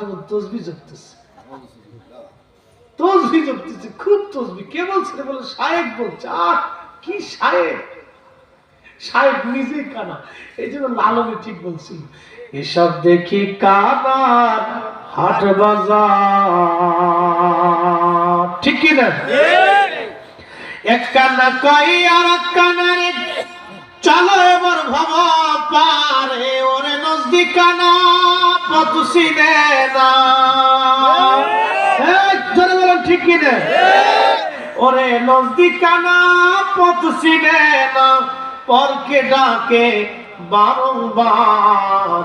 তসবি জপতেছে। তসবি জপতেছে খুব তসবি। কে বলছে বলে? সাহেব বলছে। আহ কি সাহেব? সাহেব নিজেই কানা। এই জন্য লালনে ঠিক বলছিল। এসব দেখি কানার হাট বাজার। ঠিক কি না? এক কানা কই আর এক কানারে চলো এবার ভব পারে ওরে নজদিকানা পথ সিনে না জোরে বলেন ঠিক কি না? ওরে নজদিকানা পথ সিনে না পরকে ডাকে বারংবার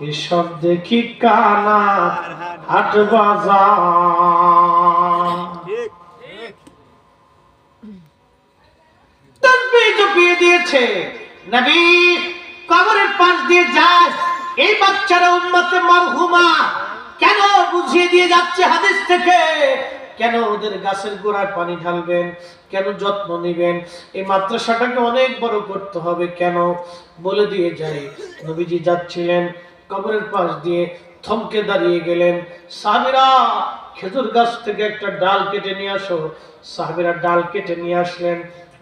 এসব দেখি কানা হাট বাজার। জপিয়ে দিয়েছে। নবী কবরের পাশ দিয়ে এই বাচ্চারা মারহুমা কেন বুঝিয়ে দিয়ে যাচ্ছে হাদিস থেকে? কেন ওদের গাছের গোড়ায় পানি ঢালবেন? কেন যত্ন নেবেন? এই মাদ্রাসাটাকে অনেক বড় করতে হবে কেন? বলে দিয়ে যায়। নবীজি যাচ্ছিলেন কবরের পাশ দিয়ে, থমকে দাঁড়িয়ে গেলেন। সাহাবিরা, খেজুর গাছ থেকে একটা ডাল কেটে নিয়ে আসো। সাহাবিরা ডাল কেটে নিয়ে আসলেন।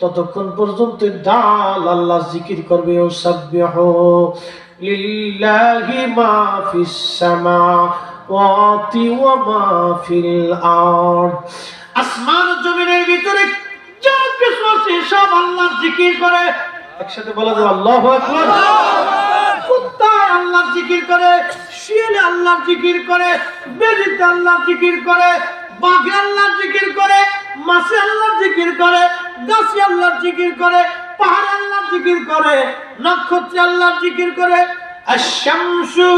ততক্ষণ পর্যন্ত ডাল আল্লাহ জিকির করবে, ও সাব্বিহ লিল্লাহি মা ফিস সামাওয়াতি ওয়া মা ফিল আরদ। আসমান জমিনের ভিতরে যা কিছু আছে সব আল্লাহর জিকির করে। একসাথে বলা যাবে আল্লাহু আকবার। কুত্তায় আল্লাহর জিকির করে, শিয়ালে আল্লাহর জিকির করে বেজিতে আল্লাহর জিকির করে, বাঘে আল্লাহর জিকির করে, মাছে আল্লাহর জিকির করে গাছে আল্লাহর জিকির করে পাহাড়ে আল্লাহর জিকির করে নক্ষত্রে আল্লাহর জিকির করে আশ-শামসু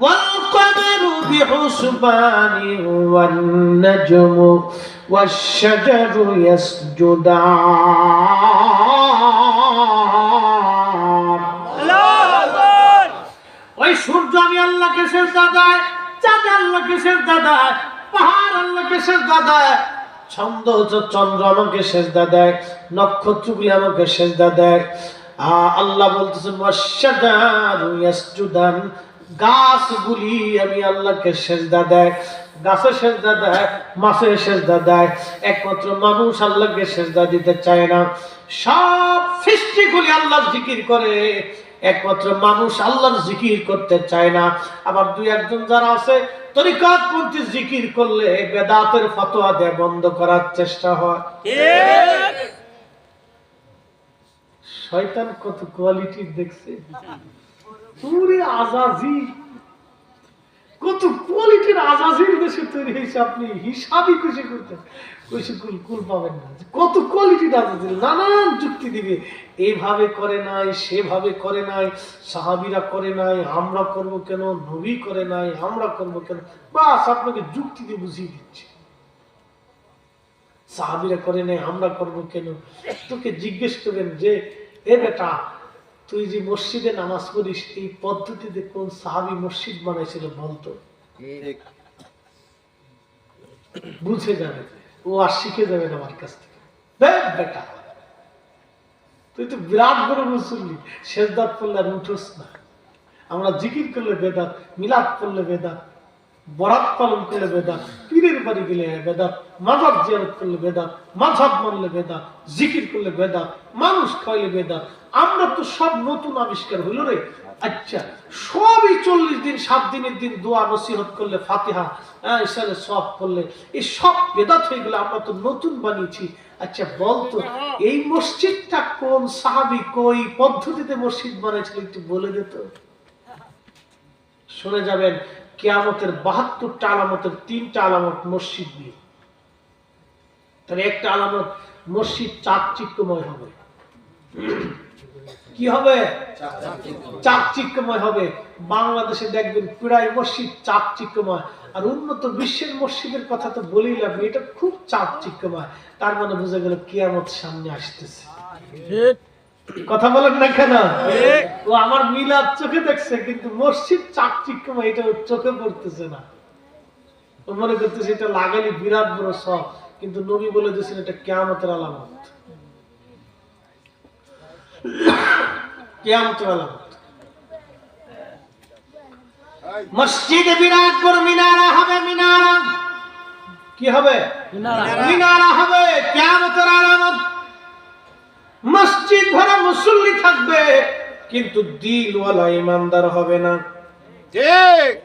والقمر بحسبان والنجم والشجر يسجدان ওই সূর্য আমি আল্লাহকে শেষ দাদায় চাঁদ আল্লাহকে শেষ দাদায় পাহাড় আল্লাহকে শেষ দাদায় ছন্দ চন্দ্র আমাকে শেষ দাদায় নক্ষত্রগুলি আমাকে শেষ দাদায় আল্লাহ বলতেছেন গাছগুলি আমি আল্লাহকে শেষ দাদায় গাছে শেষ দাদায় মাছে শেষ দাদায় একমাত্র মানুষ আল্লাহকে সেজদা দিতে চায় না। সব সৃষ্টিগুলি আল্লাহ জিকির করে, একমাত্র মানুষ আল্লাহর জিকির করতে চায় না। আবার দুই একজন যারা আছে তরিকাত পন্থী জিকির করলে বেদাতের ফতোয়া দেয় বন্ধ করার চেষ্টা হয়। শয়তান কত কোয়ালিটির দেখছে। পুরে আজাজি। কত কোয়ালিটির আজাজির দেশে তৈরি হয়েছে আপনি হিসাবই খুশি করতেন খুশি কুল কুল পাবেন না। কত কোয়ালিটির আজাজি নানান যুক্তি দিবে। এইভাবে করে নাই, সেভাবে করে নাই, সাহাবিরা করে নাই, আমরা করব কেন, নবী করে নাই, আমরা করব কেন? বাস আপনাকে যুক্তি দিয়ে বুঝিয়ে দিচ্ছে। সাহাবিরা করে নাই, আমরা করব কেন? তোকে জিজ্ঞেস করেন যে, এ বেটা তুই যে মসজিদে নামাজ পড়িস এই পদ্ধতিতে কোন সাহাবি মসজিদ বানাইছিল বলতো? বুঝে যাবে ও আর শিখে যাবে না আমার কাছ থেকে। বেটা তুই তো বিরাট বড় মুসল্লি শেষদাত পড়লে আর উঠোস না। আমরা জিকির করলে বেদাত মিলাদ করলে বেদাত বরাত পালন করলে বেদাত, পীরের বাড়ি গেলে বেদাত মাজাব জিয়ারত করলে বেদাত মাঝাব মানলে বেদাত, জিকির করলে বেদাত, মানুষ খাইলে বেদাত। আমরা তো সব নতুন আবিষ্কার হইল রে। আচ্ছা সবই চল্লিশ দিন, সাত দিনের দিন দোয়া নসিহত করলে ফাতিহা হ্যাঁ সব করলে এই সব বেদাত হয়ে গেলে আমরা তো নতুন বানিয়েছি। আচ্ছা বলতো এই মসজিদটা কোন সাহাবি কই পদ্ধতিতে মসজিদ বানিয়েছিল একটু বলে দিত শুনে যাবেন কেয়ামতের বাহাত্তরটা আলামতের তিনটা আলামত মসজিদ নিয়ে। তাহলে একটা আলামত মসজিদ চাকচিক্যময় হবে। কি হবে? চাকচিক্যময় হবে। বাংলাদেশে দেখবেন প্রায় মসজিদ চাকচিক্যময়। আর উন্নত বিশ্বের মসজিদের কথা তো বলেই লাভ এটা খুব চাকচিক্যময়। তার মানে বোঝা গেল কেয়ামত সামনে আসতেছে। কথা বলেন না কেন? ও আমার মিলাদ চোখে দেখছে কিন্তু মসজিদ চাকচিক্যময় এটা ওর চোখে পড়তেছে না। ও মনে করতেছে এটা লাগালি বিরাট বড় সব কিন্তু নবী বলে দিয়েছেন এটা কেয়ামতের আলামত। কেয়ামতের আলামত। মসজিদে বিরাট বড় মিনারা হবে মিনারা। কি হবে? মিনারা হবে কেয়ামতের আলামত। মসজিদ ভরা মুসল্লি থাকবে কিন্তু দিলওয়ালা ইমানদার হবে না। ঠিক।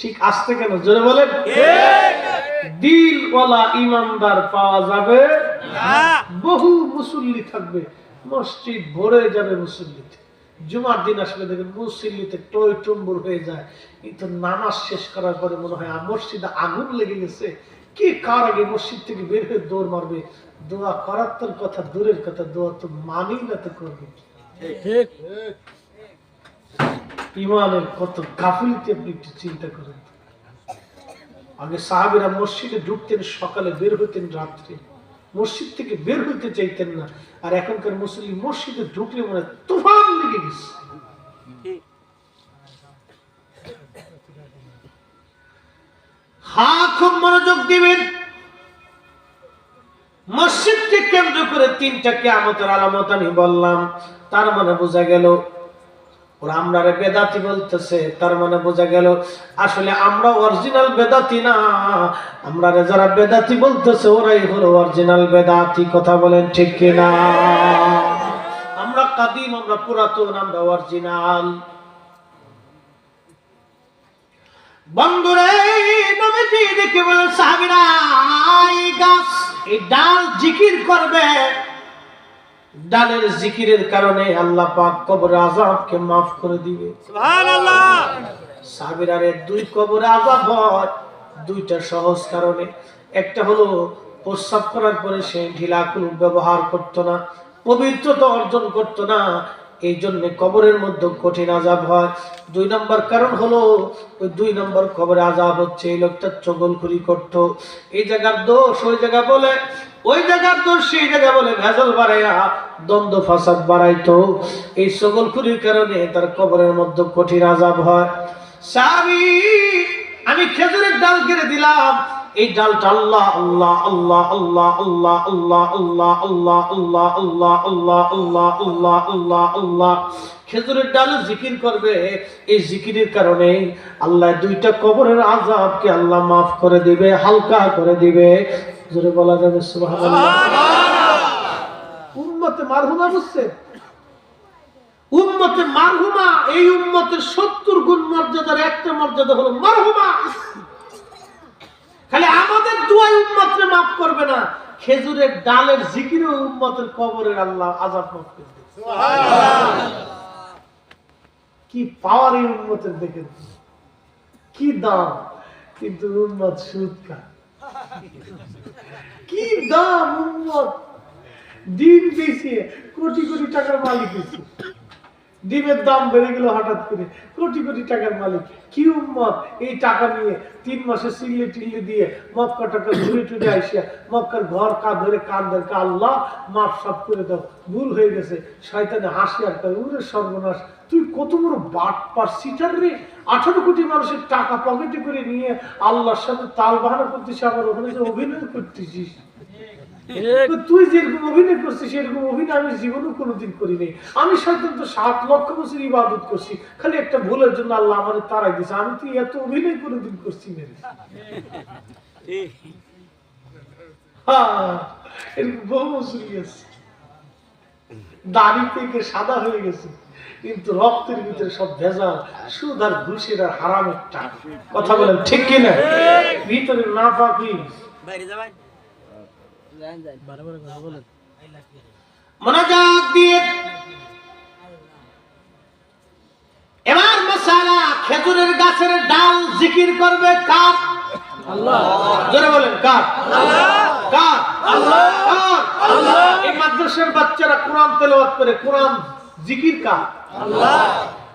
ঠিক আসতে কেন? জোরে বলেন। দিলওয়ালা ইমানদার পাওয়া যাবে বহু মুসল্লি থাকবে। মসজিদ ভরে যাবে মুসল্লিতে। জুমার দিন আসলে দেখেন মুসল্লিতে টই টম্বুর হয়ে যায়। কিন্তু নামাজ শেষ করার পরে মনে হয় মসজিদে আগুন লেগে গেছে। কি কার আগে মসজিদ থেকে বের হয়ে দৌড় মারবে? দোয়া করার তোর কথা দূরের কথা দোয়া তো মানি না তো করবে? ইমানের কত গাফিলতি আপনি একটু চিন্তা করেন। আগে সাহাবিরা মসজিদে ঢুকতেন সকালে বের হইতেন রাত্রে। মসজিদ থেকে বের হইতে চাইতেন না। আর এখনকার মুসলিম মসজিদে ঢুকলে মানে তুফান লেগে গেছে। খুব মনোযোগ দিবেন। মসজিদকে কেন্দ্র করে তিনটা আলামত আমি বললাম, তার মানে বোঝা গেল, ওরা আমরা বেদাতি বলতেছে, তার মানে বোঝা গেল, আসলে আমরা অরিজিনাল বেদাতি না। আমরা যারা বেদাতি বলতেছে, ওরাই হলো অরিজিনাল বেদাতি, কথা বলেন ঠিক কিনা? আমরা কাদিম, আমরা পুরাতন, আমরা অরিজিনাল। বন্ধুরে নবীজি দেখে বলে সাহাবীরা এই গাছ এই ডাল জিকির করবে। ডালের জিকিরের কারণে আল্লাহ পাক কবর আজাবকে মাফ করে দিবে। সুবহানাল্লাহ। দুই কবরে আজাব হয় দুইটা সহজ কারণে। একটা হলো প্রস্রাব করার পরে সে ঢিলাকুল ব্যবহার করত না পবিত্রতা অর্জন করত না এই জন্য কবরের মধ্যে কঠিন আজাব হয়। দুই নম্বর কারণ হলো, ওই দুই নম্বর কবরে আজাব হচ্ছে, এই লোকটা চগলখুরি করত। এই জায়গার দোষ, ওই জায়গা বলে, ওই জায়গার দোষ, সেই জায়গা বলে ভেজাল বাড়াইয়া দ্বন্দ্ব, ফাসাদ বাড়াইতো। এই চগলখুরির কারণে তার কবরের মধ্যে কঠিন আজাব হয়। সাবি আমি খেজুরের ডাল কেড়ে দিলাম। এই ডালটা আল্লাহ আল্লাহ আল্লাহ আল্লাহ আল্লাহ আল্লাহ আল্লাহ আল্লাহ আল্লাহ আল্লাহ আল্লাহ আল্লাহ আল্লাহ আল্লাহ আল্লাহ খেজুরের ডাল জিকির করবে এই জিকিরের কারণে আল্লাহ দুইটা কবরের আজাবকে আল্লাহ মাফ করে দিবে হালকা করে দিবে জোরে বলা যাবে উম্মতে মারহুমা বুঝছে উম্মতে মারহুমা এই উম্মতের সত্তর গুণ মর্যাদার একটা মর্যাদা হলো মারহুমা খালি আমাদের দুয়াই উম্মতরে মাফ করবে না খেজুরের ডালের জিকিরে উম্মতের কবরের আল্লাহ আজাব মাফ করে কি পাওয়ার এই উম্মতের দেখে কি দাম কিন্তু উম্মত সুদ খায় কি দাম উম্মত। দিন বেচিয়ে কোটি কোটি টাকার মালিক হয়েছে। ডিমের দাম বেড়ে গেল হঠাৎ করে। কোটি কোটি টাকার মালিক। কি উম্মত? এই টাকা নিয়ে তিন মাসে চিল্লি টিল্লি দিয়ে মক্কা টাকা ঘুরে টুরে আসিয়া মক্কার ঘর কা ধরে কান ধরে কাল্লা মাফ সাফ করে দাও। ভুল হয়ে গেছে। শয়তানে হাসি আর উরে সর্বনাশ। তুই কত বড় বাট পার সিটার রে? আঠারো কোটি মানুষের টাকা পকেটে করে নিয়ে আল্লাহর সাথে তাল বাহানা করতেছিস আবার ওখানে যে অভিনয় করতেছিস। তুই যেরকম অভিনয় করছিস সেরকম অভিনয় আমি জীবনেও কোনোদিন করি নাই আমি শয়তান তো সাত লক্ষ বছর ইবাদত করছি খালি একটা ভুলের জন্য আল্লাহ আমার তারাই দিছে আমি তুই এত অভিনয় কোনোদিন করছি না হ্যাঁ, এরকম বহু মুসলি আছে। দাড়ি থেকে সাদা হয়ে গেছে। কিন্তু রক্তের ভিতরে সব ভেজাল সুদ আর ঘুষের আর হারামের টাকা কথা বলেন ঠিক কিনা ভিতরে না পাকি দিয়ে এবার মশালা খেজুরের গাছের ডাল জিকির করবে কার? আল্লাহ। জোরে বলেন কার? কার? কার? এই মাদ্রাসার বাচ্চারা কোরআন তেলাওয়াত করে কোরআন জিকির কার?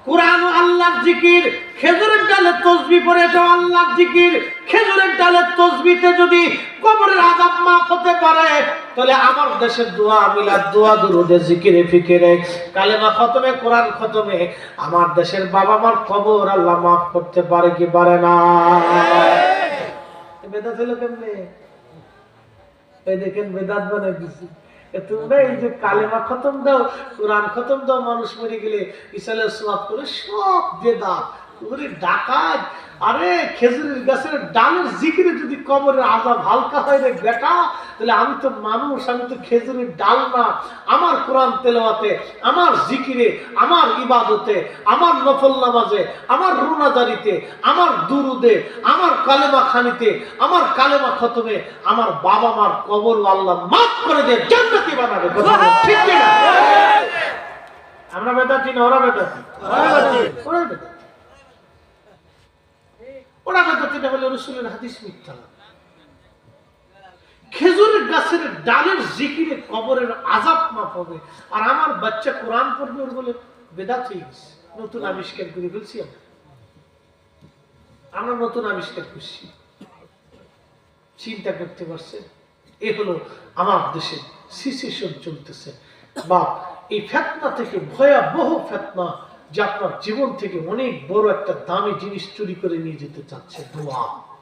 কোরআন ও আল্লাহর জিকির। খেজুরের ডালে তসবি পড়ে এটাও আল্লাহর জিকির। খেজুরের ডালে তসবিতে যদি কবরের আজাব মাফ হতে পারে তাহলে আমার দেশের দোয়া মিলাদ দোয়া দুরুদে জিকিরে ফিকিরে কালেমা খতমে কোরআন খতমে আমার দেশের বাবা মার কবর আল্লাহ মাফ করতে পারে কি পারে না? বেদাত হলো কেমনে? এই দেখেন বেদাত বানাই দিছি এই যে কালেমা খতম দাও, কোরআন খতম দাও, মানুষ মরে গেলে করে সব ডাকাত। আরে খেজুরের গাছের ডালের জিকিরে যদি কবরের আজাব হালকা হয় রে বেটা তাহলে আমি তো মানুষ আমি তো খেজুরের ডাল না। আমার কোরআন তেলাওয়াতে আমার জিকিরে আমার ইবাদতে আমার নফল নামাজে আমার রুনাদারিতে আমার দুরুদে আমার কালেমা খানিতে আমার কালেমা খতমে আমার বাবা মার কবর আল্লাহ মাফ করে দিয়ে জান্নাতি বানাবে। ঠিক কি না আমরা বেদাতি না ওরা বেদাতি ওরা বেদাতি ওরা বেদাতি না বলে রসুলের হাদিস মিথ্যা খেজুরের গাছের ডালের জিকিরে কবরের আজাব মাপ হবে। আর আমার বাচ্চা কোরআন পড়বে, ওর বলে বেদাত হয়ে গেছে নতুন আবিষ্কার করে ফেলছি আমরা। আমরা নতুন আবিষ্কার করছি। চিন্তা করতে পারছে এ হলো আমার দেশে সিসেশন চলতেছে। বা এই ফেতনা থেকে, ভয়াবহ ফেতনা যে আপনার জীবন থেকে অনেক বড় একটা দামি জিনিস চুরি করে নিয়ে যেতে চাচ্ছে। দোয়া।